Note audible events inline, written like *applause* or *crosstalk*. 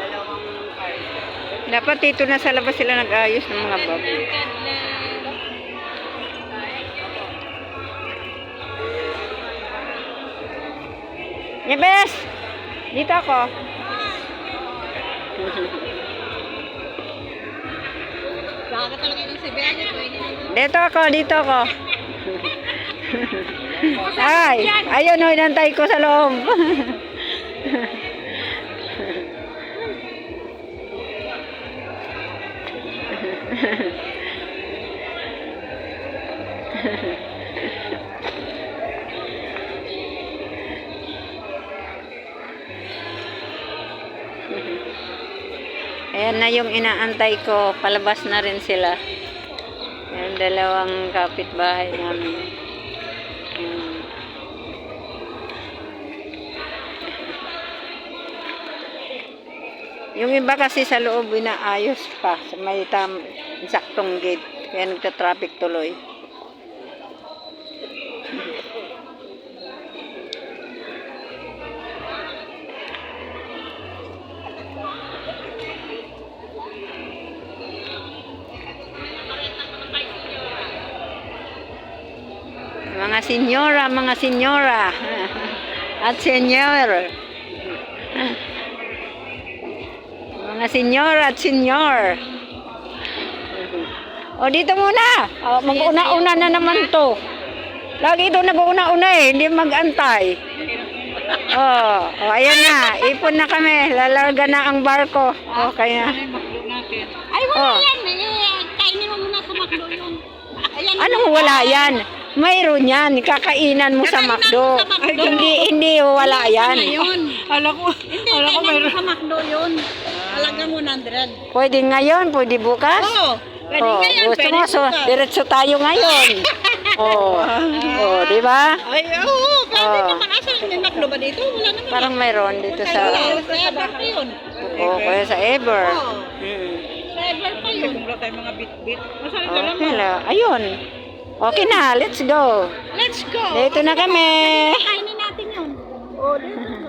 Dalawang cars. Dapat dito na sa labas sila nag-ayos ng mga bag. Yabes! Dito ako. Baka talaga yung pwede na. Dito ako, dito ako. Ay, ayun o, inantay ko sa loob. *laughs* Ayan na yung inaantay ko. Palabas na rin sila. Yung dalawang kapitbahay namin. Yung iba kasi sa loob inaayos pa may tam saktong gate. Kaya nagta-traffic tuloy. Mga senyora, mga senyora. At senyor. Mga senyora at senyor. O dito muna. O, mag-una-una na naman to. Lagi ito nag-una-una eh. Hindi mag-antay. Oh, oh, ayan na. Ipon na kami. Lalarga na ang barko. Okay na. Ay, wala Oh. yan. Kainin mo muna sa McDo yun. Anong wala yan? Mayroon yan. Kakainan mo sa Kakainan McDo. mo sa McDo. Hindi, hindi wala yan. Yun. Alam ko. Hindi, kainin mo sa McDo yun. Alaga mo 100. Pwede ngayon, pwede bukas. Oo. Pwede oh, ngayon, gusto pwede mo, so, bukas. diretso tayo ngayon. *laughs* oh, oh, di ba? Ay, oo. Pwede Oh. naman. Asa may McDo ba dito? Wala naman. Parang mayroon dito Wala. sa, Sa Ever pa yun. oh, kaya sa Ever. Oo. Hmm. Sa Ever pa yun. Wala tayong mga bit-bit. Masarap Okay la. Ayun. Okay na, let's go. Let's go. Dito na kami. Kainin natin yun. Oh, dito.